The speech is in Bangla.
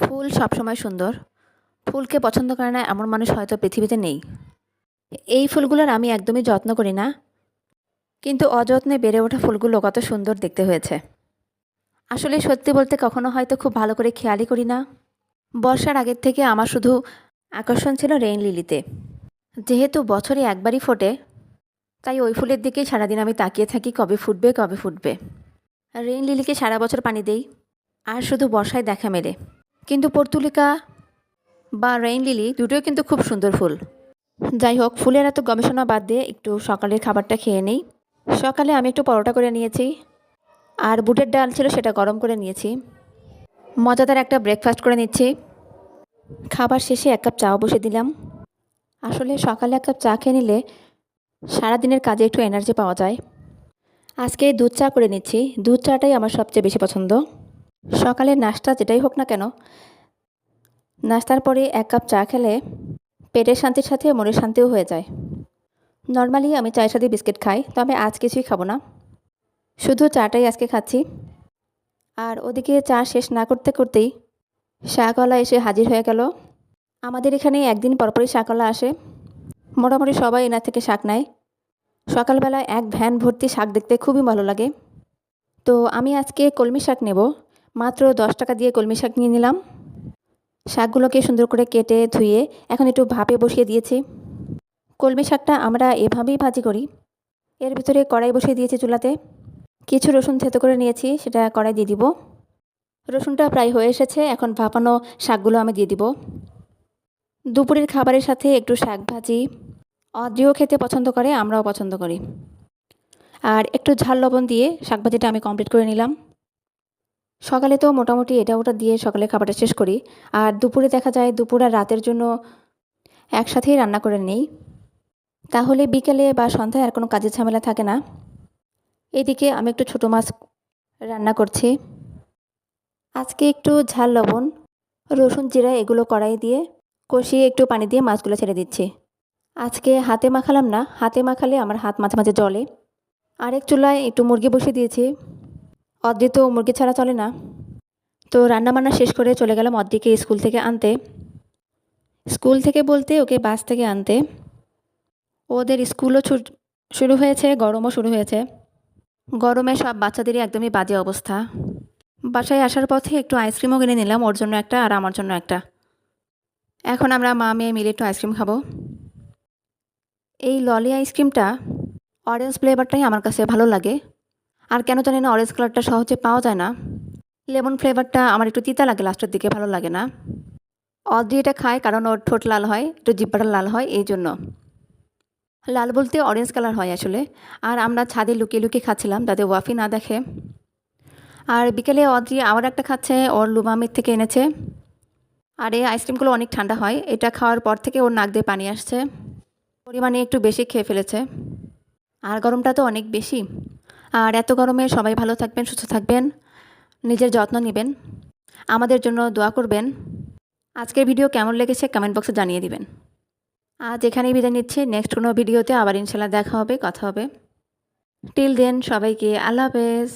ফুল সবসময় সুন্দর। ফুলকে পছন্দ করে না এমন মানুষ হয়তো পৃথিবীতে নেই। এই ফুলগুলোর আমি একদমই যত্ন করি না। কিন্তু অযত্নে বেড়ে ওঠা ফুলগুলো কত সুন্দর দেখতে হয়েছে। আসলে সত্যি বলতে কখনো হয়তো খুব ভালো করে খেয়ালই করি না। বর্ষার আগের থেকে আমার শুধু আকর্ষণ ছিল রেইন লিলিতে যেহেতু বছরে একবারই ফোটে, তাই ওই ফুলের দিকেই সারাদিন আমি তাকিয়ে থাকি কবে ফুটবে কবে ফুটবে। রেইন লিলিকে সারা বছর পানি দেই, আর শুধু বর্ষায় দেখা মেলে। কিন্তু পর্তুলিকা বা রেইন লিলি দুটোই কিন্তু খুব সুন্দর ফুল। যাই হোক, ফুলের এত গবেষণা বাদ দিয়ে একটু সকালের খাবারটা খেয়ে নিই। সকালে আমি একটু পরোটা করে নিয়েছি। আর বুটের ডাল ছিল সেটা গরম করে নিয়েছি। মজাদার একটা ব্রেকফাস্ট করে নিচ্ছি। খাবার শেষে এক কাপ চাও বসে দিলাম। আসলে সকালে এক কাপ চা খেয়ে নিলে সারাদিনের কাজে একটু এনার্জি পাওয়া যায়। আজকে দুধ চা করে নিচ্ছি। দুধ চাটাই আমার সবচেয়ে বেশি পছন্দ। সকালের নাস্তা যেটাই হোক না কেন, নাস্তার পরে এক কাপ চা খেলে পেটের শান্তির সাথে মনের শান্তিও হয়ে যায়। নর্মালি আমি চায়ের সাথে বিস্কিট খাই তবে আজ কিছুই খাব না। শুধু চাটাই আজকে খাচ্ছি। আর ওদিকে চা শেষ না করতে করতেই শাকওয়ালা এসে হাজির হয়ে গেল। আমাদের এখানে একদিন পরপরই শাকওয়ালা আসে। মোটামুটি সবাই এনার থেকে শাক নেয়। সকালবেলা এক ভ্যান ভর্তি শাক দেখতে খুবই ভালো লাগে। তো আমি আজকে কলমি শাক নেব। মাত্র দশ টাকা দিয়ে কলমি শাক নিয়ে নিলাম। শাকগুলোকে সুন্দর করে কেটে ধুয়ে এখন একটু ভাপে বসিয়ে দিয়েছি। কলমি শাকটা আমরা এভাবেই ভাজি করি। এর ভিতরে কড়াই বসিয়ে দিয়েছি চুলাতে। কিছু রসুন থেতো করে নিয়েছি, সেটা কড়াই দিয়ে দিব। রসুনটা প্রায় হয়ে এসেছে, এখন ভাপানো শাকগুলো আমি দিয়ে দিব। দুপুরের খাবারের সাথে একটু শাক ভাজি। অদ্রিও খেতে পছন্দ করে, আমরাও পছন্দ করি। আর একটু ঝাল লবণ দিয়ে শাকভাজিটা আমি কমপ্লিট করে নিলাম। সকালে তো মোটামুটি এটা ওটা দিয়ে সকালে খাবারটা শেষ করি। আর দুপুরে দেখা যায় দুপুর আর রাতের জন্য একসাথেই রান্না করে নেই। তাহলে বিকেলে বা সন্ধ্যায় আর কোনো কাজের ঝামেলা থাকে না। এদিকে আমি একটু ছোটো মাছ রান্না করছি। আজকে একটু ঝাল, লবণ, রসুন জিরা এগুলো কড়াই দিয়ে কষিয়ে একটু পানি দিয়ে মাছগুলো ছেড়ে দিচ্ছি। আজকে হাতে মাখালাম না, হাতে মাখালে আমার হাত মাঝে মাঝে জলে আরেক চুলায় একটু মুরগি বসিয়ে দিয়েছি। অদ্রি তো মুরগি ছাড়া চলে না। তো রান্নাবান্না শেষ করে চলে গেলাম অদ্রিকে স্কুল থেকে আনতে। স্কুল থেকে বলতে ওকে বাস থেকে আনতে। ওদের স্কুলও শুরু হয়েছে, গরমও শুরু হয়েছে। গরমে সব বাচ্চাদেরই একদমই বাজে অবস্থা। বাসায় আসার পথে একটু আইসক্রিমও কিনে নিলাম, ওর জন্য একটা আর আমার জন্য একটা। এখন আমরা মা মেয়ে মিলে একটু আইসক্রিম খাব। এই ললি আইসক্রিমটা অরেঞ্জ ফ্লেভারটাই আমার কাছে ভালো লাগে। আর কেন জানি না অরেঞ্জ কালারটা সহজে পাওয়া যায় না। লেমন ফ্লেভারটা আমার একটু তিতা লাগে লাস্টের দিকে ভালো লাগে না। অদ্রি এটা খায় কারণ ওর ঠোঁট লাল হয়, একটু জিব্বাটা লাল হয়, এই জন্য। লাল বলতে অরেঞ্জ কালার হয় আসলে। আর আমরা ছাদে লুকিয়ে লুকিয়ে খাচ্ছিলাম, যাতে ওয়াফি না দেখে। আর বিকেলে অদ্রি আবার একটা খাচ্ছে, ওর লুমামির থেকে এনেছে। আর এই আইসক্রিমগুলো অনেক ঠান্ডা হয়, এটা খাওয়ার পর থেকে ওর নাক দিয়ে পানি আসছে। পরিমাণে একটু বেশি খেয়ে ফেলেছে। আর গরমটা তো অনেক বেশি। আর এত গরমে সবাই ভালো থাকবেন, সুস্থ থাকবেন। নিজের যত্ন নেবেন। আমাদের জন্য দোয়া করবেন। আজকের ভিডিও কেমন লেগেছে কমেন্ট বক্সে জানিয়ে দিবেন। আজ এখানেই বিদায় নিচ্ছি। নেক্সট কোনো ভিডিওতে আবার ইনশাল্লাহ দেখা হবে, কথা হবে। টিল দেন সবাইকে আল্লাহ হাফেজ।